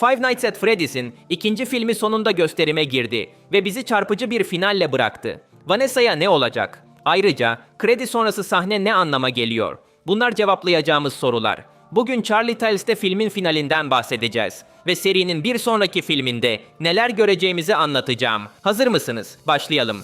Five Nights at Freddy's'in ikinci filmi sonunda gösterime girdi ve bizi çarpıcı bir finalle bıraktı. Vanessa'ya ne olacak? Ayrıca kredi sonrası sahne ne anlama geliyor? Bunlar cevaplayacağımız sorular. Bugün Charlie Tales'te filmin finalinden bahsedeceğiz ve serinin bir sonraki filminde neler göreceğimizi anlatacağım. Hazır mısınız? Başlayalım.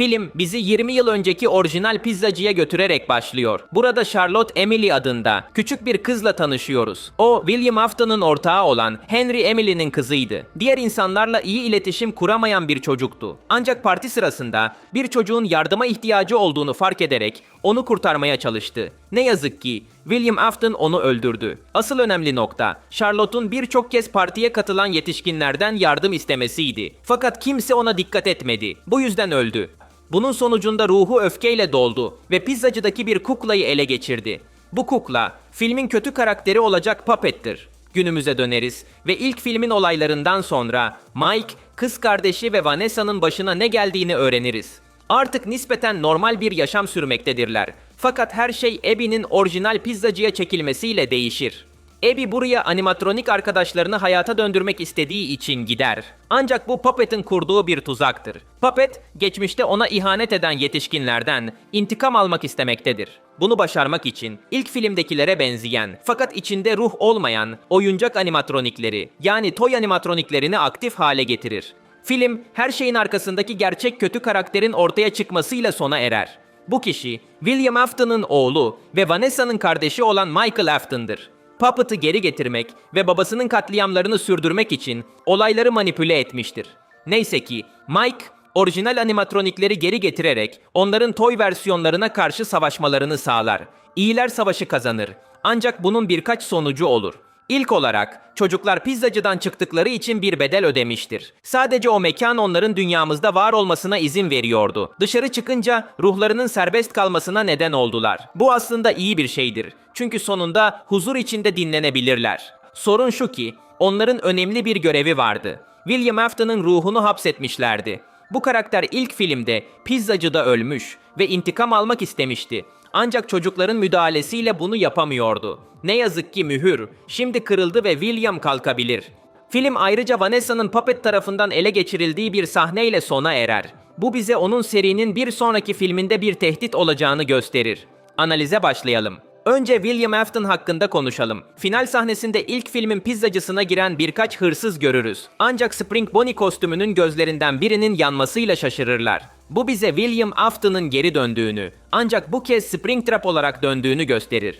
Film bizi 20 yıl önceki orijinal pizzacıya götürerek başlıyor. Burada Charlotte Emily adında küçük bir kızla tanışıyoruz. O William Afton'un ortağı olan Henry Emily'nin kızıydı. Diğer insanlarla iyi iletişim kuramayan bir çocuktu. Ancak parti sırasında bir çocuğun yardıma ihtiyacı olduğunu fark ederek onu kurtarmaya çalıştı. Ne yazık ki William Afton onu öldürdü. Asıl önemli nokta Charlotte'un birçok kez partiye katılan yetişkinlerden yardım istemesiydi. Fakat kimse ona dikkat etmedi. Bu yüzden öldü. Bunun sonucunda ruhu öfkeyle doldu ve pizzacıdaki bir kuklayı ele geçirdi. Bu kukla filmin kötü karakteri olacak Puppet'tir. Günümüze döneriz ve ilk filmin olaylarından sonra Mike, kız kardeşi ve Vanessa'nın başına ne geldiğini öğreniriz. Artık nispeten normal bir yaşam sürmektedirler. Fakat her şey Abby'nin orijinal pizzacıya çekilmesiyle değişir. Abby buraya animatronik arkadaşlarını hayata döndürmek istediği için gider. Ancak bu Puppet'in kurduğu bir tuzaktır. Puppet, geçmişte ona ihanet eden yetişkinlerden intikam almak istemektedir. Bunu başarmak için ilk filmdekilere benzeyen fakat içinde ruh olmayan oyuncak animatronikleri yani toy animatroniklerini aktif hale getirir. Film her şeyin arkasındaki gerçek kötü karakterin ortaya çıkmasıyla sona erer. Bu kişi William Afton'ın oğlu ve Vanessa'nın kardeşi olan Michael Afton'dır. Puppet'ı geri getirmek ve babasının katliamlarını sürdürmek için olayları manipüle etmiştir. Neyse ki Mike orijinal animatronikleri geri getirerek onların toy versiyonlarına karşı savaşmalarını sağlar. İyiler savaşı kazanır. Ancak bunun birkaç sonucu olur. İlk olarak çocuklar pizzacıdan çıktıkları için bir bedel ödemiştir. Sadece o mekan onların dünyamızda var olmasına izin veriyordu. Dışarı çıkınca ruhlarının serbest kalmasına neden oldular. Bu aslında iyi bir şeydir. Çünkü sonunda huzur içinde dinlenebilirler. Sorun şu ki onların önemli bir görevi vardı. William Afton'ın ruhunu hapsetmişlerdi. Bu karakter ilk filmde pizzacıda ölmüş ve intikam almak istemişti. Ancak çocukların müdahalesiyle bunu yapamıyordu. Ne yazık ki mühür şimdi kırıldı ve William kalkabilir. Film ayrıca Vanessa'nın Puppet tarafından ele geçirildiği bir sahneyle sona erer. Bu bize onun serinin bir sonraki filminde bir tehdit olacağını gösterir. Analize başlayalım. Önce William Afton hakkında konuşalım. Final sahnesinde ilk filmin pizzacısına giren birkaç hırsız görürüz. Ancak Spring Bonnie kostümünün gözlerinden birinin yanmasıyla şaşırırlar. Bu bize William Afton'ın geri döndüğünü, ancak bu kez Springtrap olarak döndüğünü gösterir.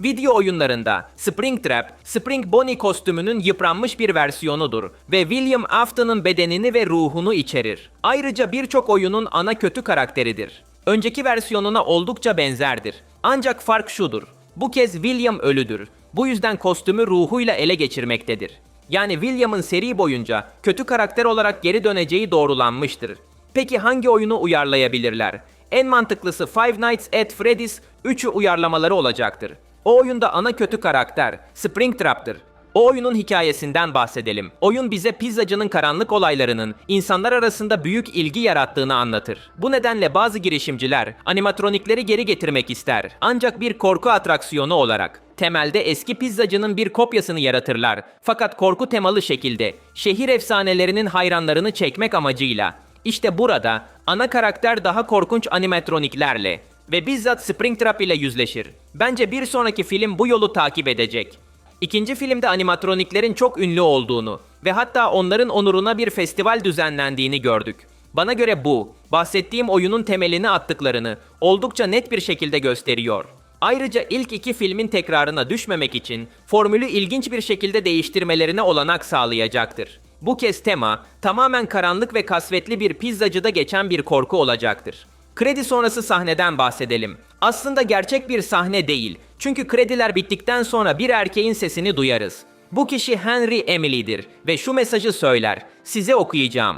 Video oyunlarında Springtrap, Spring Bonnie kostümünün yıpranmış bir versiyonudur ve William Afton'ın bedenini ve ruhunu içerir. Ayrıca birçok oyunun ana kötü karakteridir. Önceki versiyonuna oldukça benzerdir. Ancak fark şudur. Bu kez William ölüdür. Bu yüzden kostümü ruhuyla ele geçirmektedir. Yani William'ın seri boyunca kötü karakter olarak geri döneceği doğrulanmıştır. Peki hangi oyunu uyarlayabilirler? En mantıklısı Five Nights at Freddy's 3'ü uyarlamaları olacaktır. O oyunda ana kötü karakter Springtrap'tır. O oyunun hikayesinden bahsedelim. Oyun bize pizzacının karanlık olaylarının insanlar arasında büyük ilgi yarattığını anlatır. Bu nedenle bazı girişimciler animatronikleri geri getirmek ister. Ancak bir korku atraksiyonu olarak. Temelde eski pizzacının bir kopyasını yaratırlar. Fakat korku temalı şekilde şehir efsanelerinin hayranlarını çekmek amacıyla. İşte burada ana karakter daha korkunç animatroniklerle ve bizzat Springtrap ile yüzleşir. Bence bir sonraki film bu yolu takip edecek. İkinci filmde animatroniklerin çok ünlü olduğunu ve hatta onların onuruna bir festival düzenlendiğini gördük. Bana göre bu, bahsettiğim oyunun temelini attıklarını oldukça net bir şekilde gösteriyor. Ayrıca ilk iki filmin tekrarına düşmemek için formülü ilginç bir şekilde değiştirmelerine olanak sağlayacaktır. Bu kez tema tamamen karanlık ve kasvetli bir pizzacıda geçen bir korku olacaktır. Kredi sonrası sahneden bahsedelim. Aslında gerçek bir sahne değil. Çünkü krediler bittikten sonra bir erkeğin sesini duyarız. Bu kişi Henry Emily'dir ve şu mesajı söyler. Size okuyacağım.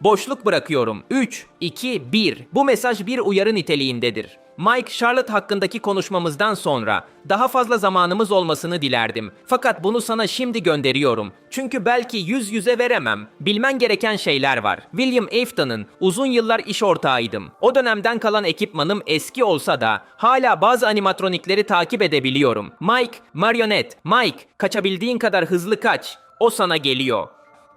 Boşluk bırakıyorum. 3, 2, 1. Bu mesaj bir uyarı niteliğindedir. Mike Charlotte hakkındaki konuşmamızdan sonra daha fazla zamanımız olmasını dilerdim. Fakat bunu sana şimdi gönderiyorum. Çünkü belki yüz yüze veremem. Bilmen gereken şeyler var. William Afton'ın uzun yıllar iş ortağıydım. O dönemden kalan ekipmanım eski olsa da hala bazı animatronikleri takip edebiliyorum. Mike, marionet, Mike, kaçabildiğin kadar hızlı kaç. O sana geliyor.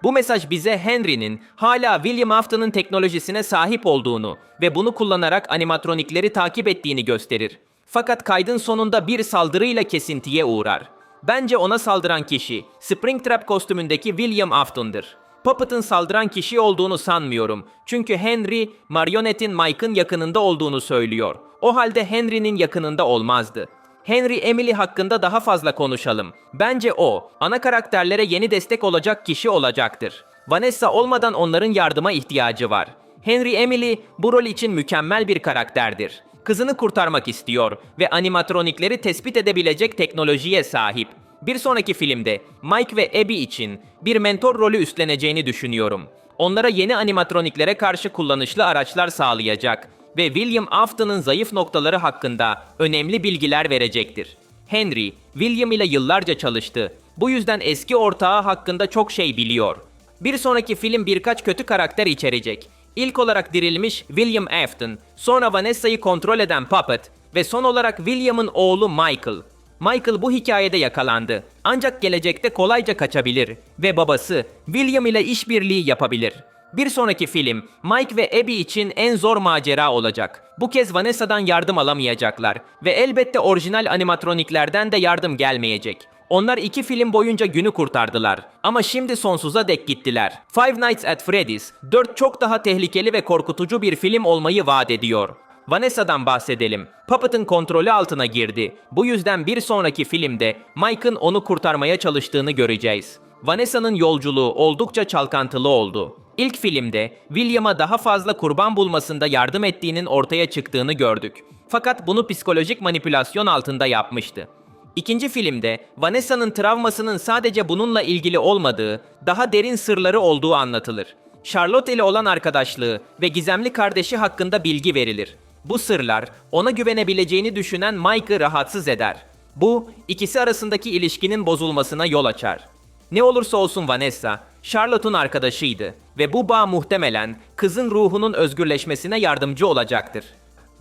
Bu mesaj bize Henry'nin hala William Afton'ın teknolojisine sahip olduğunu ve bunu kullanarak animatronikleri takip ettiğini gösterir. Fakat kaydın sonunda bir saldırıyla kesintiye uğrar. Bence ona saldıran kişi Springtrap kostümündeki William Afton'dır. Puppet'ın saldıran kişi olduğunu sanmıyorum. Çünkü Henry, marionetin Mike'ın yakınında olduğunu söylüyor. O halde Henry'nin yakınında olmazdı. Henry Emily hakkında daha fazla konuşalım. Bence o, ana karakterlere yeni destek olacak kişi olacaktır. Vanessa olmadan onların yardıma ihtiyacı var. Henry Emily bu rol için mükemmel bir karakterdir. Kızını kurtarmak istiyor ve animatronikleri tespit edebilecek teknolojiye sahip. Bir sonraki filmde Mike ve Abby için bir mentor rolü üstleneceğini düşünüyorum. Onlara yeni animatroniklere karşı kullanışlı araçlar sağlayacak ve William Afton'ın zayıf noktaları hakkında önemli bilgiler verecektir. Henry, William ile yıllarca çalıştı. Bu yüzden eski ortağı hakkında çok şey biliyor. Bir sonraki film birkaç kötü karakter içerecek. İlk olarak dirilmiş William Afton, sonra Vanessa'yı kontrol eden Puppet ve son olarak William'ın oğlu Michael. Michael bu hikayede yakalandı. Ancak gelecekte kolayca kaçabilir ve babası William ile işbirliği yapabilir. Bir sonraki film Mike ve Abby için en zor macera olacak. Bu kez Vanessa'dan yardım alamayacaklar ve elbette orijinal animatroniklerden de yardım gelmeyecek. Onlar iki film boyunca günü kurtardılar. Ama şimdi sonsuza dek gittiler. Five Nights at Freddy's 4 çok daha tehlikeli ve korkutucu bir film olmayı vaat ediyor. Vanessa'dan bahsedelim. Puppet'ın kontrolü altına girdi. Bu yüzden bir sonraki filmde Mike'ın onu kurtarmaya çalıştığını göreceğiz. Vanessa'nın yolculuğu oldukça çalkantılı oldu. İlk filmde William'a daha fazla kurban bulmasında yardım ettiğinin ortaya çıktığını gördük. Fakat bunu psikolojik manipülasyon altında yapmıştı. İkinci filmde Vanessa'nın travmasının sadece bununla ilgili olmadığı, daha derin sırları olduğu anlatılır. Charlotte ile olan arkadaşlığı ve gizemli kardeşi hakkında bilgi verilir. Bu sırlar ona güvenebileceğini düşünen Mike'ı rahatsız eder. Bu ikisi arasındaki ilişkinin bozulmasına yol açar. Ne olursa olsun Vanessa, Charlotte'un arkadaşıydı ve bu bağ muhtemelen kızın ruhunun özgürleşmesine yardımcı olacaktır.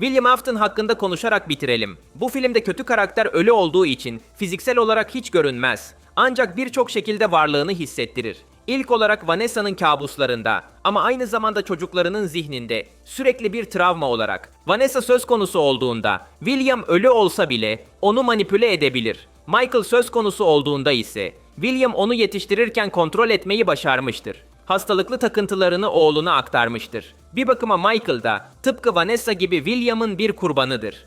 William Afton hakkında konuşarak bitirelim. Bu filmde kötü karakter ölü olduğu için fiziksel olarak hiç görünmez. Ancak birçok şekilde varlığını hissettirir. İlk olarak Vanessa'nın kabuslarında ama aynı zamanda çocuklarının zihninde sürekli bir travma olarak. Vanessa söz konusu olduğunda William ölü olsa bile onu manipüle edebilir. Michael söz konusu olduğunda ise William onu yetiştirirken kontrol etmeyi başarmıştır. Hastalıklı takıntılarını oğluna aktarmıştır. Bir bakıma Michael da tıpkı Vanessa gibi William'ın bir kurbanıdır.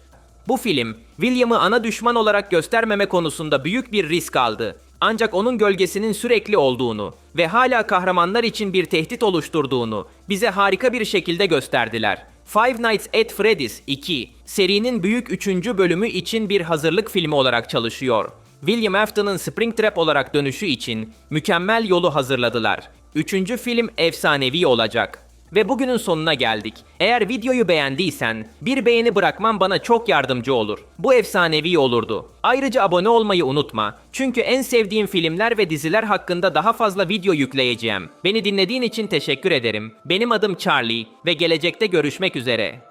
Bu film, William'ı ana düşman olarak göstermeme konusunda büyük bir risk aldı. Ancak onun gölgesinin sürekli olduğunu ve hala kahramanlar için bir tehdit oluşturduğunu bize harika bir şekilde gösterdiler. Five Nights at Freddy's 2, serinin büyük 3. bölümü için bir hazırlık filmi olarak çalışıyor. William Afton'ın Springtrap olarak dönüşü için mükemmel yolu hazırladılar. Üçüncü film efsanevi olacak. Ve bugünün sonuna geldik. Eğer videoyu beğendiysen bir beğeni bırakman bana çok yardımcı olur. Bu efsanevi olurdu. Ayrıca abone olmayı unutma. Çünkü en sevdiğim filmler ve diziler hakkında daha fazla video yükleyeceğim. Beni dinlediğin için teşekkür ederim. Benim adım Charlie ve gelecekte görüşmek üzere.